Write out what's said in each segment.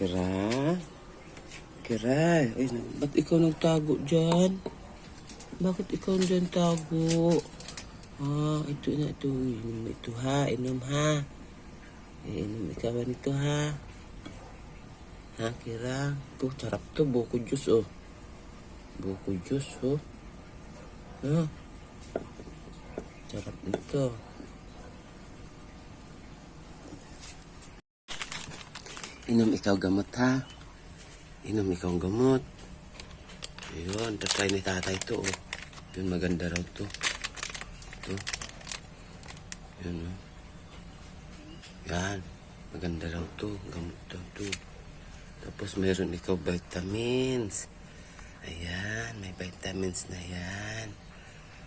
Kira? Kira? Ay, ba't ikaw nagtago dyan? Bakit ikaw dyan tago? Ah, ito na ito. Inom ito ha. Inom ha. Inom ikaw nito ha? Ha, Kira? Ito, sarap to. Buko juice, oh. Buko juice, oh. Ha? Sarap nito. Inom ikaw gamot ha. Inom ikaw gamot. Ayun, tatry ni tatay to oh. Yun, maganda raw to. Ito. Yun oh. Yan, maganda raw to. Gamot daw to. Tapos meron ikaw vitamins. Ayan, may vitamins na yan.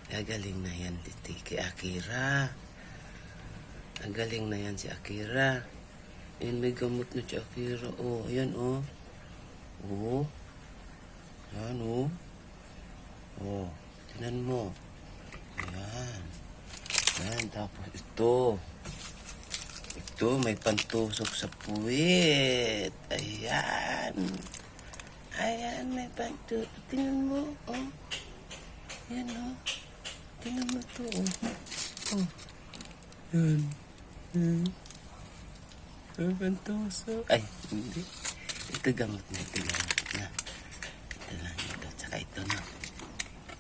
Gagaling na yan titi kay Akira. Ang na yan si Akira. Ayan, may gamot na si Akira. Oh, ayan, oh. Oh. Ayan, oh. Oh, tinan mo. Ayan. Ayan, tapos ito. Ito, may pantusok sa puwit. Ayan. Ayan, may pantusok. Tingnan mo, oh. Ayan, oh. Tingnan mo to, oh. Oh. Ayan. Ayan. Pantusok. Ay, hindi. Ito gamot na, ito gamot na. Ito lang ito, tsaka ito na.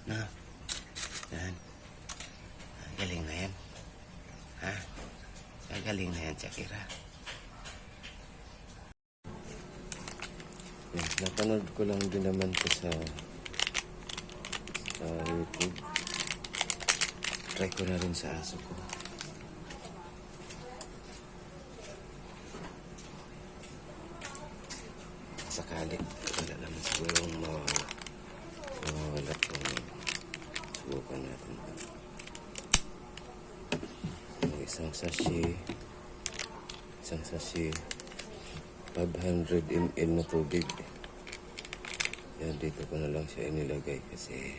Na. Yan. Ah, Galing na yan. Ha? Ah, Galing na yan, Shakira. Yan, napanood ko lang din naman to sa sa YouTube. Try ko na rin sa aso ko. Sakali, wala naman siguro mawawala. Mawawala kung subukan natin. Ang isang sashi, isang sashi, 500 ml na tubig. Yan, dito ko na lang siya inilagay kasi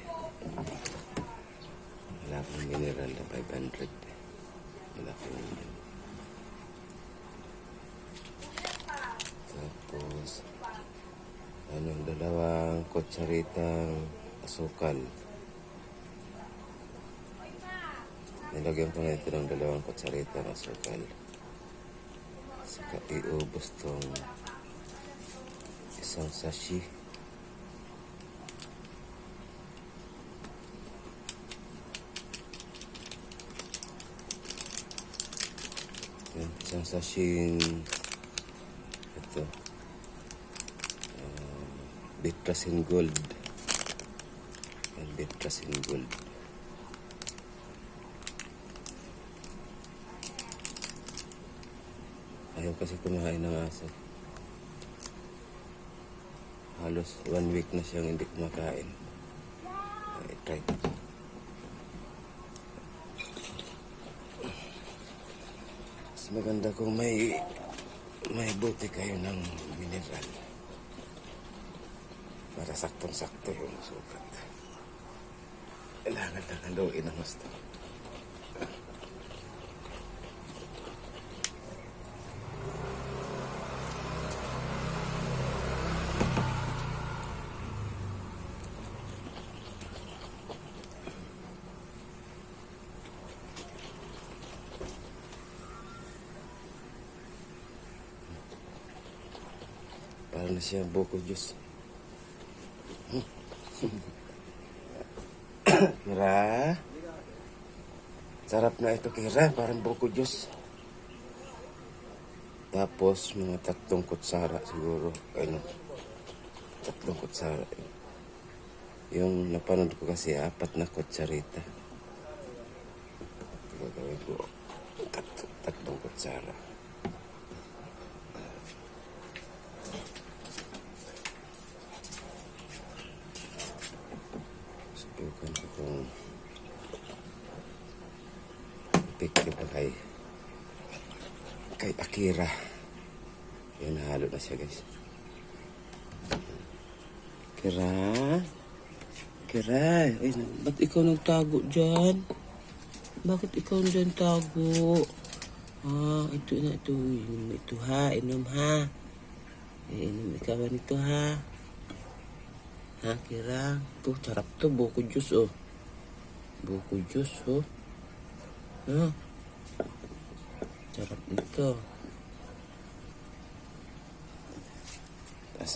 wala akong mineral na 500. Wala akong mineral. Tapos, ano, dalawang kutsaritang asukal. Nilagyan ko na ito ng dalawang kutsaritang asukal. Saka iubos tong isang sashi. Yan, isang sashing ito. Uh, Bitrasin Gold. Yan, Bitrasin Gold. Ayaw kasi kumain ng aso. Halos one week na siyang hindi kumakain. Ay, try ko. Mas maganda kung may may buti kayo ng mineral. Para saktong-sakto yung sukat. Kailangan lang haluin ang gusto. Para na siya buko juice. Kira. Sarap na ito, Kira. Parang buko juice. Tapos, mga tatlong kutsara siguro. Ano, tatlong kutsara. Yung napanood ko kasi, apat na kutsarita. Gagawin ko, tatlong kutsara. Subukan ko kung epekto ba kay kay Akira. Yan, nahalo na siya guys. Kira? Kira? Ay, ba't ikaw nagtago dyan? Bakit ikaw dyan tago? Ah, ito na ito. Inom ito ha. Inom ha. Iinom ikaw nito ha. Ha, kirang. Tuh, sarap to. Buko juice, oh. Buko juice, oh. Ha? Sarap nito. Tapos